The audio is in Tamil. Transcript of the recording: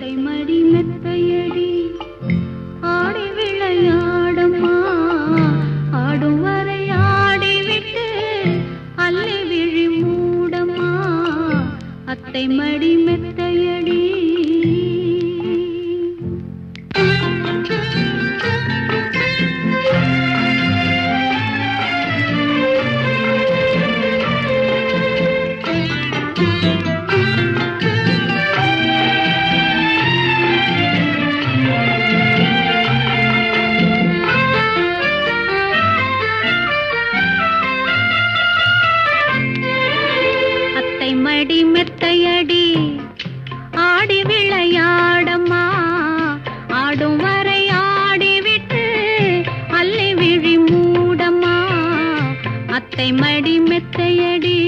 மெத்தை மடி மெத்தையடி. ஆடி விளையாடம்மா ஆடும்? வரை ஆடிவிட்டு அல்லி விழி மூடம்மா அத்தை மடி மெத்தையடி. thank you மடி மெத்தையடி ஆடி விளையாடம்மா. ஆடும் வரை ஆடிவிட்டு அள்ளி விழி மூடம்மா. அத்தை மடி மெத்தையடி